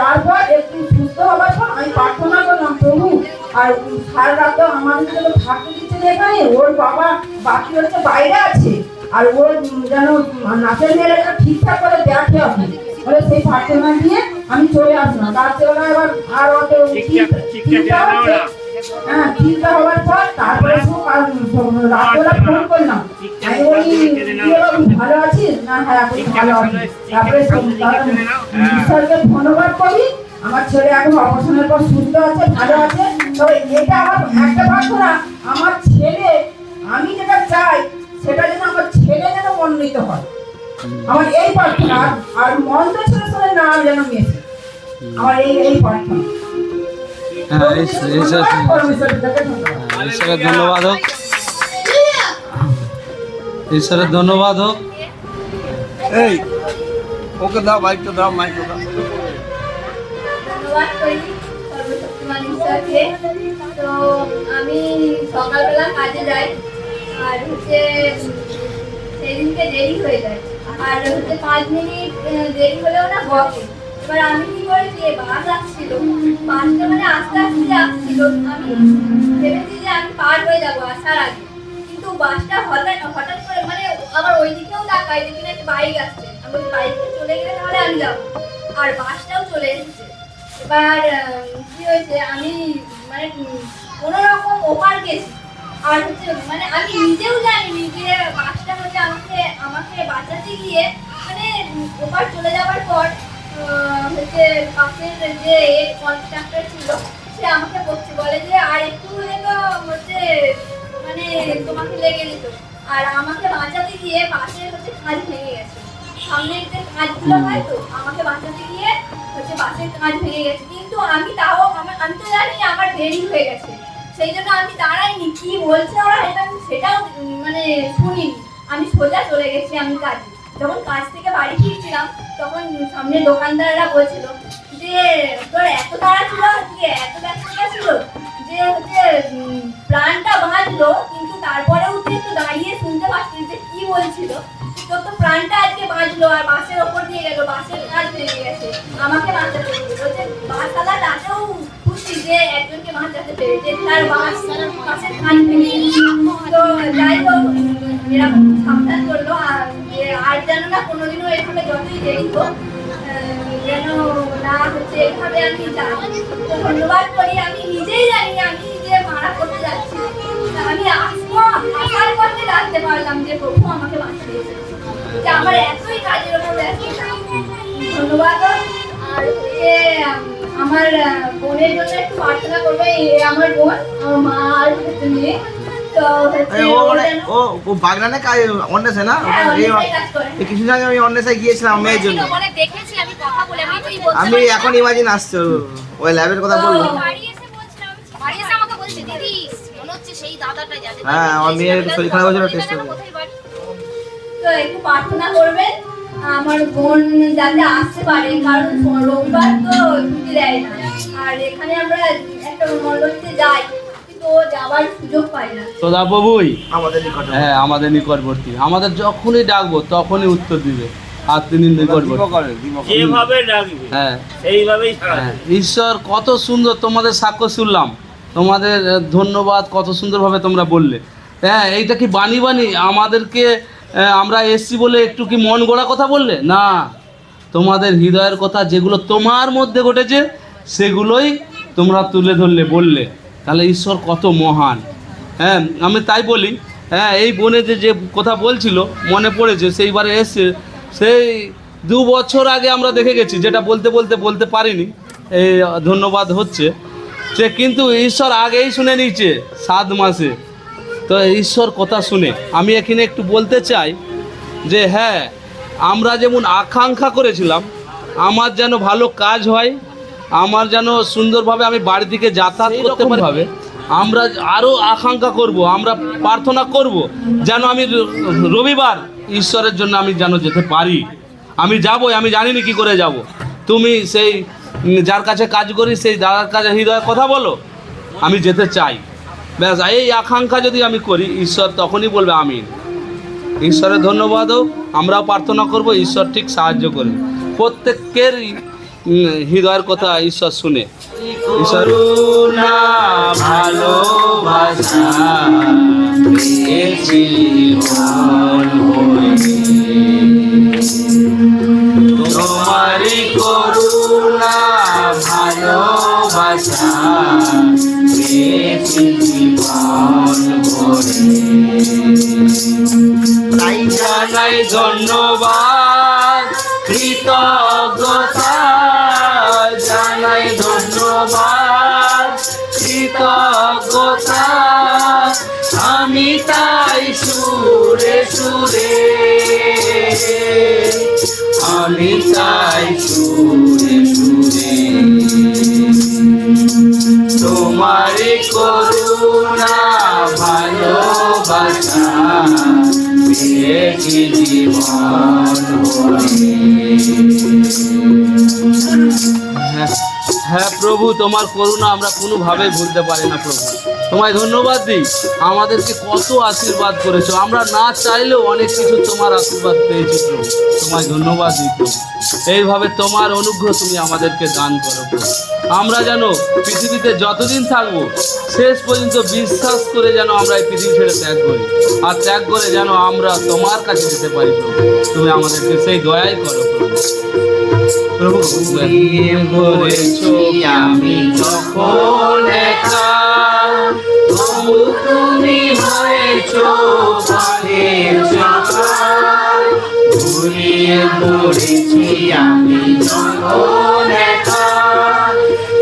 পেচ্ছাপ করতে যাওয়ার পর একটু সুস্থ হওয়ার পর আমি প্রার্থনা করলাম প্রভু আর সারা রাত আমাদের জন্য থাকতে দিচ্ছে এখানে ওর বাবা বাকি হচ্ছে বাইরে আছে আর ওর যেন নাচের মেয়েরা যেন ঠিকঠাক করে দেখে আপনি বলে সেই প্রার্থনা দিয়ে আমি চলে আসলাম। রাত্রেবেলা এবার আর অত হ্যাঁ চিন্তা হওয়ার পর তারপরে কাল রাত্রেবেলা ফোন করলাম। আমি বলি বাবু, ভালো আছিস? না হ্যাঁ আমি ভালো আছি। তারপরে ঈশ্বরকে ধন্যবাদ করি। আমার ছেলে এখন অপারেশনের পর সুস্থ আছে ভালো আছে। তবে এটা আমার একটা প্রার্থনা আমার ছেলে আমি যেটা চাই সেটা যেন আমার ছেলে যেন মনোনীত হয়। আমার এই প্রার্থনা আর- মন্দ ছেলে নাম যেন মেশে। আমার এই এই প্রার্থনা। হ্যাঁ ধন্যবাদ। হ্যাঁ, ঈশ্বরের ধন্যবাদ হোক। ঈশ্বরের ধন্যবাদ হোক। এই ওকে দাও মাইকটা দাও মাইকটা দাও। ধন্যবাদ করি সর্বশক্তিমান ঈশ্বরকে তো আমি সকালবেলা কাজে যাই আর হচ্ছে সেদিনকে দেরি হয়ে যায়। আর হচ্ছে পাঁচ মিনিট দেরি হলেও না বকে। এবার আমি কি করেছি বাস আসছিল বাসটা মানে আস্তে আস্তে আসছিল আমি ভেবেছি যে আমি পার হয়ে যাব আসার আগে। কিন্তু বাসটা হঠাৎ হঠাৎ করে মানে আবার ওই দিকেও তাকাই দেখি না বাইক আসছে। আমি বাইকে চলে গেলে তাহলে আমি যাব। আর বাসটাও চলে এসেছে। এবার কি হয়েছে? আমি মানে কোনো রকম ওপার গেছি। আর হচ্ছে মানে আমি নিজেও জানিনি যে বাসটা হচ্ছে আমাকে আমাকে বাঁচাতে গিয়ে মানে ওপার চলে যাওয়ার পর হচ্ছে পাশের যে কন্ট্রাক্টর ছিল সে আমাকে বলছে বলে যে আর একটু হলে তো হচ্ছে মানে তোমাকে লেগে যেত। আর আমাকে বাঁচাতে গিয়ে পাশের হচ্ছে কাজ ভেঙে গেছে। সামনের যে কাজগুলো হয় তো আমাকে বাঁচাতে গিয়ে হচ্ছে বাসের কাজ ভেঙে গেছে। কিন্তু আমি তাও আমার আমি তো জানি আমার দেরি হয়ে গেছে। সেই জন্য আমি দাঁড়াইনি কি বলছে ওরা এটা আমি সেটাও মানে শুনিনি। আমি সোজা চলে গেছি আমি কাজে। যখন কাজ থেকে বাড়ি ফিরছিলাম তখন সামনে দোকানদাররা বলছিল যে, তোর এত তাড়া ছিল এত ব্যস্ততা ছিল যে হচ্ছে প্রাণটা বাঁচলো, কিন্তু তারপরেও তুই একটু দাঁড়িয়ে শুনতে পারছিস যে কি বলছিল। তোর তো প্রাণটা আজকে বাঁচলো আর বাসের ওপর দিয়ে গেল, বাসের কাজ ভেঙে গেছে। আমাকে বাঁচাতে পেরেছে বলছে বাসালা তাতেও যে একজনকে বাঁচাতে পেরেছে, তার বাস সাবধান করল, আর যেন না কোনোদিনও এভাবে যতই দেরি যেন না হচ্ছে, এভাবে আমি ধন্যবাদ করি, আমি নিজেই জানি আমি যে মারা করতে যাচ্ছি, আমি আসব আসার পথে জানতে পারলাম যে প্রভু আমাকে বাঁচিয়েছে আমার এতই কাজের উপর ব্যস্ততা। ধন্যবাদ। আর আমার বোনের জন্য একটু প্রার্থনা করবে আমার বোন আমার মা আর মেয়ে। ও ও ও ও বাগনানে কাজ অন্যেসে না? হ্যাঁ, এই অনেকটাই কাজ করে। এই কিছুদিন আগে আমি অন্যেসায় গিয়েছিলাম মেয়ের জন্য। আমি কথা বলে আমি তুই বলতে আমি এখন ইমাজিন আসছে ওই ল্যাবের কথা বলল। বাড়ি এসে বলছিলাম বাড়ি এসে আমাকে বলছে দিদি মনে হচ্ছে সেই দাদাটা যাদের হ্যাঁ, আমার মেয়ের শরীর খারাপ হয়েছিল, জানো করবে। তো একটু প্রার্থনা করবেন। আমার বোন যাতে আসতে পারে কারণ রবিবার তো ছুটি দেয় না। আর এখানে আমরা একটা মণ্ডলীতে যাই কিন্তু ও যাওয়ার সুযোগ পাই না। সদা প্রভুই আমাদের হ্যাঁ আমাদের নিকটবর্তী। আমাদের যখনই ডাকবো তখনই উত্তর দিবে। আর তিনি নিকটবর্তী। দিবকরের, দিবকরের। যেভাবে ডাকবে হ্যাঁ। সেইভাবেই হ্যাঁ, ঈশ্বর কত সুন্দর তোমাদের সাক্ষ্য শুনলাম। তোমাদের ধন্যবাদ কত সুন্দরভাবে তোমরা বললে। হ্যাঁ এইটা কি বাণী বাণী? আমাদেরকে আমরা এসছি বলে একটু কি মন গড়া কথা বললে? না। তোমাদের হৃদয়ের কথা যেগুলো তোমার মধ্যে ঘটেছে, সেগুলোই তোমরা তুলে ধরলে, বললে। তাহলে ঈশ্বর কত মহান। হ্যাঁ আমি তাই বলি হ্যাঁ এই বোনে যে যে কথা বলছিল, মনে পড়েছে, সেইবারে এসছে। সেই দু বছর আগে আমরা দেখে গেছি, যেটা বলতে বলতে বলতে পারিনি, এই ধন্যবাদ হচ্ছে। যে কিন্তু ঈশ্বর আগেই শুনে নিয়েছে, সাত মাসে। তো ঈশ্বর কথা শুনে আমি এখানে একটু বলতে চাই যে হ্যাঁ আমরা যেমন আকাঙ্ক্ষা করেছিলাম আমার যেন ভালো কাজ হয় আমার যেন সুন্দরভাবে আমি বাড়ি থেকে যাতায়াত করতে পারি ভাবে আমরা আরও আকাঙ্ক্ষা করব আমরা প্রার্থনা করব যেন আমি রবিবার ঈশ্বরের জন্য আমি যেন যেতে পারি। আমি যাব আমি জানি না কি করে যাব। তুমি সেই যার কাছে কাজ করি সেই দাদার কাছে হৃদয়ে কথা বলো আমি যেতে চাই। ব্যাস এই আকাঙ্ক্ষা যদি আমি করি, ঈশ্বর তখনই বলবে আমিন। ঈশ্বরের ধন্যবাদও আমরাও প্রার্থনা করব, ঈশ্বর ঠিক সাহায্য করবে প্রত্যেকের হৃদয়ের কথা ঈশ্বর শুনে। ঈশ্বর ভালোবাসা তোমারই করুণা ভালোবাসা জানাই ধন্যবাদ কৃতজ্ঞতা। জানাই ধন্যবাদ কৃতজ্ঞতা। আমি তাই সুরে সুরে। আমি চাই সুরে সুরে তোমার করুণা ভালোবাসা পেয়েছি জীবন। হ্যাঁ, প্রভু তোমার করুণা আমরা কোনোভাবেই ভুলতে পারি না প্রভু। তোমায় ধন্যবাদ দিই। আমাদেরকে কত আশীর্বাদ করেছ। আমরা না চাইলেও অনেক কিছু তোমার আশীর্বাদ পেয়েছি প্রভু। তোমায় ধন্যবাদ দিই প্রভু। এইভাবে তোমার অনুগ্রহ তুমি আমাদেরকে দান করো প্রভু। আমরা যেন পৃথিবীতে যতদিন থাকব শেষ পর্যন্ত বিশ্বাস করে যেন আমরা এই পৃথিবী ছেড়ে ত্যাগ করি। আর ত্যাগ করে যেন আমরা তোমার কাছে যেতে পারি প্রভু। তুমি আমাদেরকে সেই দয়াই করো প্রভু। প্রভু আমি যখন তবু তুমি হয়েছো পড়েছি আমি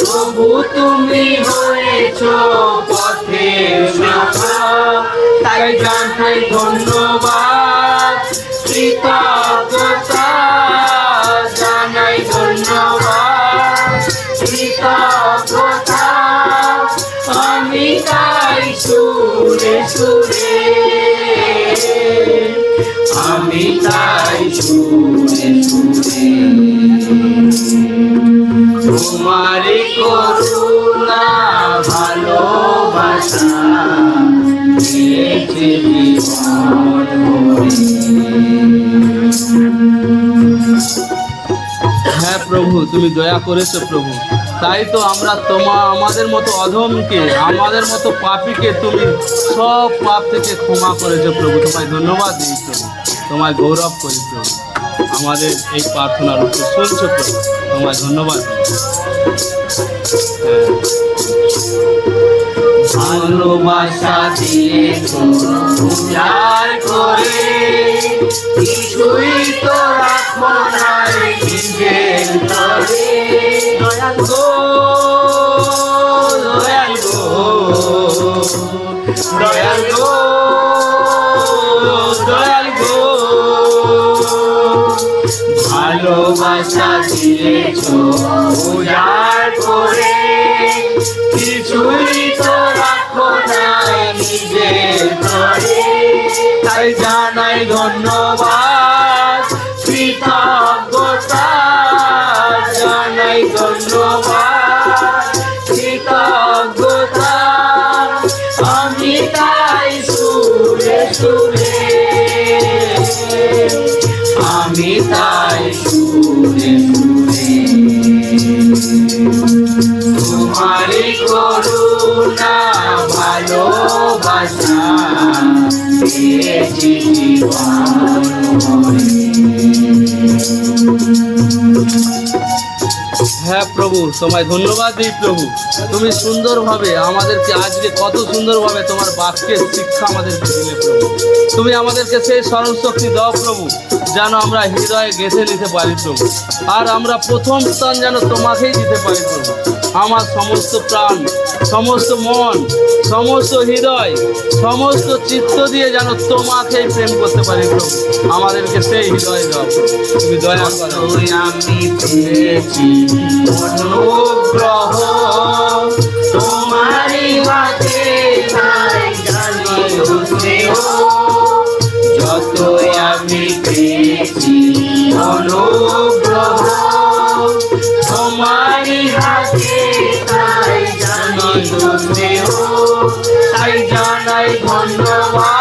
তবু তুমি হয়েছো পথের তাই জানাই ধন্যবাদ। করুণা, ভালোবাসা দিয়েছে হ্যাঁ। প্রভু, তুমি দয়া করেছ প্রভু। তাই তো আমরা তোমা, আমাদের মতো অধমকে, আমাদের মতো পাপীকে তুমি সব পাপ থেকে ক্ষমা করেছ প্রভু। তোমায় ধন্যবাদ প্রভু তোমায় গৌরব করি প্রভু। আমাদের এই প্রার্থনার উত্তর শুনছো প্রভু তোমায় ধন্যবাদ। ভালোবাসা উজাড় করে, কিছুই তো দিয়েছ উজাড় করে কিছুই তো রাখো নাই নিজের জানাই ধন্যবাদ কৃতজ্ঞতা। জানাই ধন্যবাদ কৃতজ্ঞতা। হ্যাঁ প্রভু, তোমায় ধন্যবাদ দিই প্রভু। তুমি সুন্দরভাবে আমাদেরকে আজকে কত সুন্দরভাবে তোমার বাক্যের শিক্ষা আমাদেরকে দিলে প্রভু। তুমি আমাদেরকে সেই স্মরণ শক্তি দাও প্রভু, যেন আমরা হৃদয়ে গেঁথে নিতে পারি প্রভু। আর আমরা প্রথম স্থান যেন তোমাকেই দিতে পারি প্রভু। আমার সমস্ত প্রাণ, সমস্ত মন, সমস্ত হৃদয়, সমস্ত চিত্ত দিয়ে যেন তোমাকেই প্রেম করতে পারি প্রভু। আমাদেরকে সেই হৃদয় দাও। তুমি দয়া করো। আমি অনুগ্রহ তোমারি মাঝে তাই জানি স্নেহ যতই আমি পেয়েছি অনুগ্রহ তোমারি হাতে তাই জানি স্নেহ তাই জানাই ধন্যবাদ।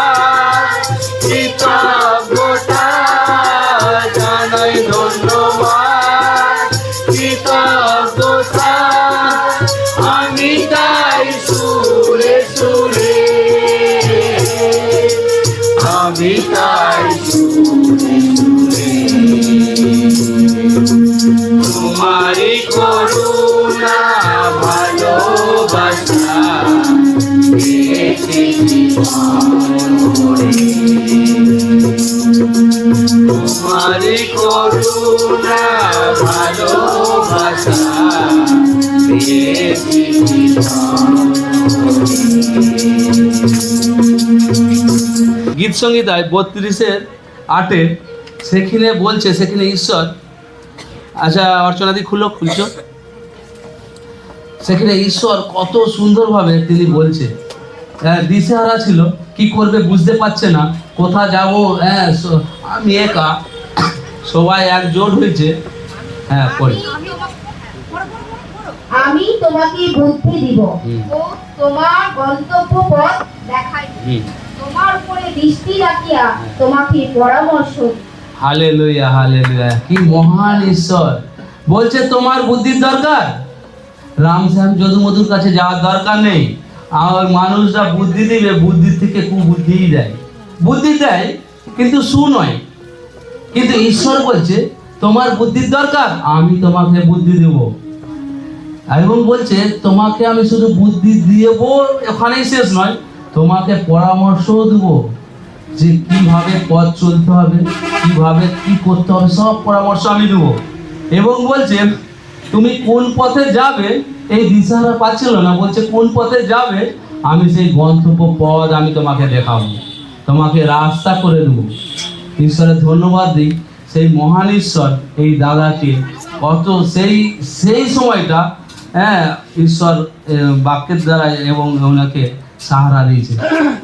গীত সঙ্গীতায় বত্রিশের আটে সেখানে বলছে, সেখানে ঈশ্বর। আচ্ছা অর্চনাদি, খুলো, খুলছো। সেখানে ঈশ্বর কত সুন্দরভাবে তিনি বলছে। দিশেহারা ছিল কি করবে বুঝতে পারছে না কোথা যাব হ্যাঁ স- আমি একা সবাই একজোট হয়েছে হ্যাঁ পড়ি। আমি তোমাকে বুদ্ধি দিব। ও তোমার গন্তব্য পথ দেখাই। দিব। তোমার উপরে দৃষ্টি রাখিয়া তোমাকে পরামর্শ দিব। হালে লইয়া হালে লইয়া কি মহান ঈশ্বর। বলছে তোমার বুদ্ধির দরকার? রামশ্যাম যদুমধুর কাছে যাওয়ার দরকার নেই। আর মানুষরা বুদ্ধি দিবে বুদ্ধি থেকে কুবুদ্ধিই দেয়। বুদ্ধি দেয়, কিন্তু সু নয়। কিন্তু ঈশ্বর বলছে, তোমার বুদ্ধির দরকার, আমি তোমাকে বুদ্ধি দেব। এবং বলছে, তোমাকে আমি শুধু বুদ্ধি দেব ওখানেই শেষ নয়, তোমাকে পরামর্শও দেবো যে কীভাবে পথ চলতে হবে, কীভাবে কি করতে হবে, সব পরামর্শ আমি দেবো। এবং বলছে, তুমি কোন পথে যাবে এই দিশাহারা পাচ্ছিল না বলছে কোন পথে যাবে? আমি সেই গন্তব্য পথ আমি তোমাকে দেখাবো। তোমাকে রাস্তা করে দেবো। ঈশ্বরের ধন্যবাদ দিই সেই মহান ঈশ্বর এই দাদাকে কত সেই সেই সময়টা হ্যাঁ ঈশ্বর বাক্যের দ্বারা এবং ওনাকে সাহারা দিয়েছে।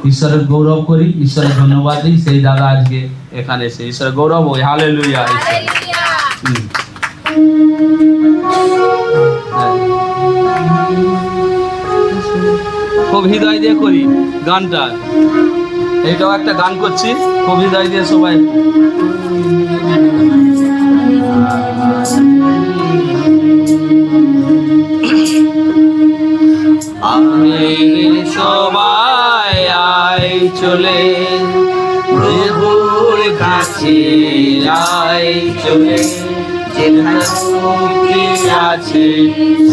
ঈশ্বরের গৌরব করি ঈশ্বরের ধন্যবাদ দিই সেই দাদা আজকে এখানে এসে ঈশ্বরের গৌরব ওই হালে লুইয়া খুব হৃদয় দিয়ে করি গানটা। এইটাও একটা গান করছি, খুব হৃদয় দিয়ে সবাই। সবাই আয় চলে, প্রভুর কাছে আয় চলে। যেখানে মুক্তি আছে,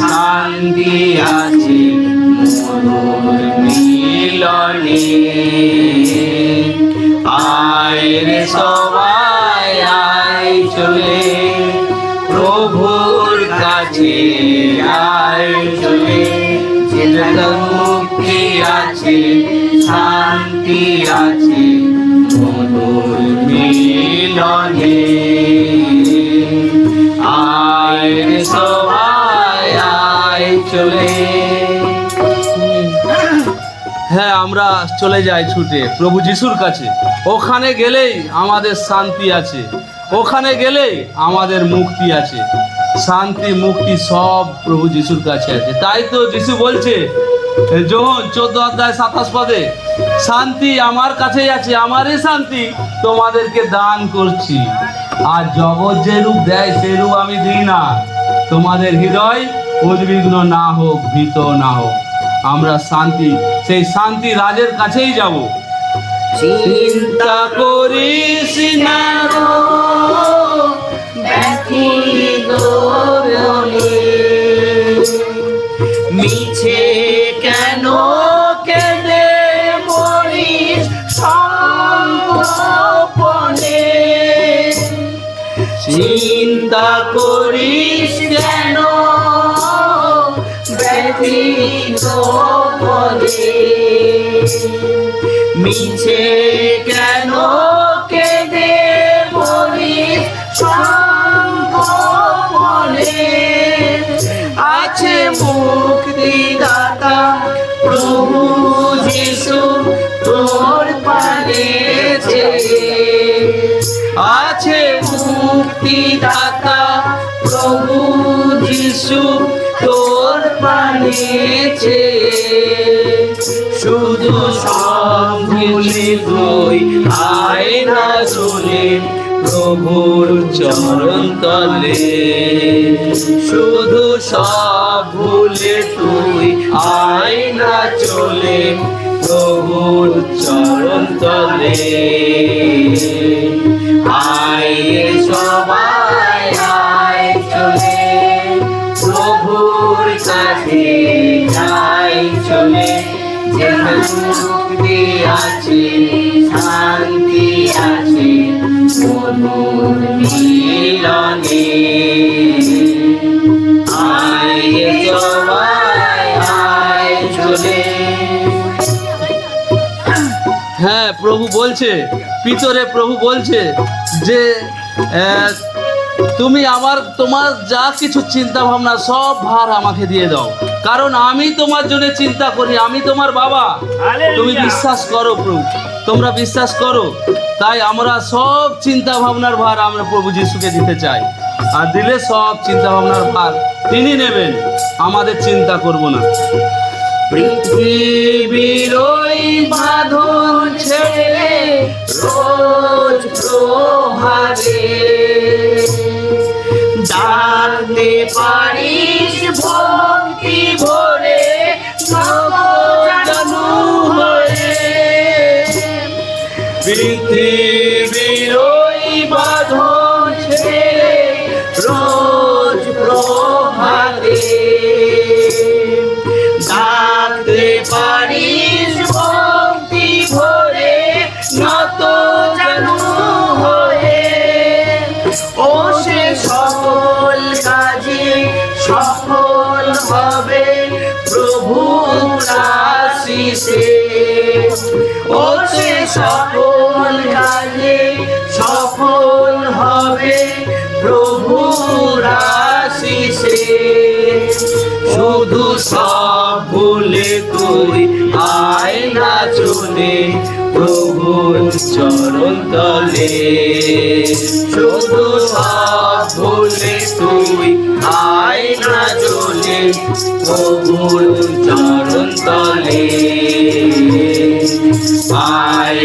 শান্তি আছে মধুর মিলনে। আয় রে সবাই আয় চলে, প্রভুর কাছে আয় চলে। যেখানে মুক্তি আছে, শান্তি আছে মধুর মিলনে। চলে। হ্যাঁ আমরা চলে যাই ছুটে, প্রভু যিশুর কাছে। ওখানে গেলেই আমাদের শান্তি আছে। ওখানে গেলেই আমাদের মুক্তি আছে। শান্তি, মুক্তি সব প্রভু যিশুর কাছে আছে। তাই তো যিশু বলছে যোহন চোদ্দ অধ্যায়, সাতাশ পদে, শান্তি আমার কাছেই আছে, আমারই শান্তি, তোমাদেরকে দান করছি। আর জগৎ যে রূপ দেয় সে রূপ আমি দিই না। তোমাদের হৃদয় উদ্বিগ্ন না হোক, ভীত না হোক। আমরা শান্তি, সেই শান্তি রাজের কাছেই যাব। চিন্তা করিস না বলে। মিছে কেন কেঁদে মরিস সঙ্গোপনে আছে মুক্তিদাতা প্রভু যিশু তোর পানেছে আছে মুক্তিদাতা প্রভু যিশু বানিয়েছে। শুধু সব ভুলে তুই আয় না চলে প্রভুর চরণ তলে। শুধু সব ভুলে তুই আয় না চলে প্রভুর চরণ তলে। আয় সবাই আছে শান্তি আছে মিলনে। আয় সবাই আয় চলে। হ্যাঁ প্রভু বলছে, পিতরে প্রভু বলছে যে তুমি আমার তোমার যা কিছু চিন্তা ভাবনা সব ভার আমাকে দিয়ে দাও। কারণ আমি তোমার জন্য চিন্তা করি আমি তোমার বাবা। তুমি বিশ্বাস করো প্রভু তোমরা বিশ্বাস করো। তাই আমরা সব চিন্তা ভাবনার ভার আমরা প্রভু যিশুকে দিতে চাই। আর দিলে সব চিন্তা ভাবনার ভার তিনি নেবেন আমাদের চিন্তা করব না। পৃথিবীর বাঁধন ছেড়ে রোজ প্রভাবে ডাকতে পারিস ভক্তি ভরে নবজানু শুধু সব ভুলে তুই আয় না চলে প্রভুর চরণ তলে। শুধু সব ভুলে তুই আয় না চলে প্রভুর চরণ তলে। আয়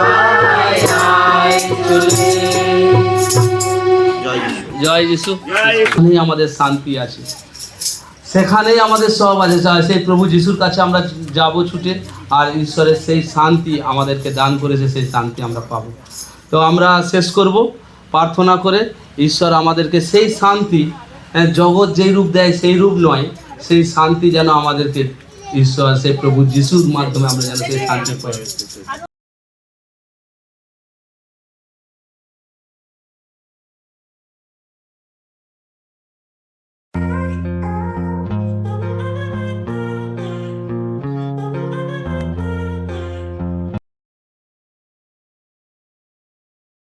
জয় যিশু। আমাদের শান্তি আছে। সেখানেই আমাদের সব আছে। সেই প্রভু যিশুর কাছে আমরা যাব ছুটে আর ঈশ্বরের সেই শান্তি আমাদেরকে দান করেছে সেই শান্তি আমরা পাবো। তো আমরা শেষ করব প্রার্থনা করে ঈশ্বর আমাদেরকে সেই শান্তি হ্যাঁ, জগৎ যেই রূপ দেয় সেই রূপ নয় সেই শান্তি যেন আমাদেরকে ঈশ্বর সেই প্রভু যিশুর মাধ্যমে আমরা যেন সেই শান্তি পাই।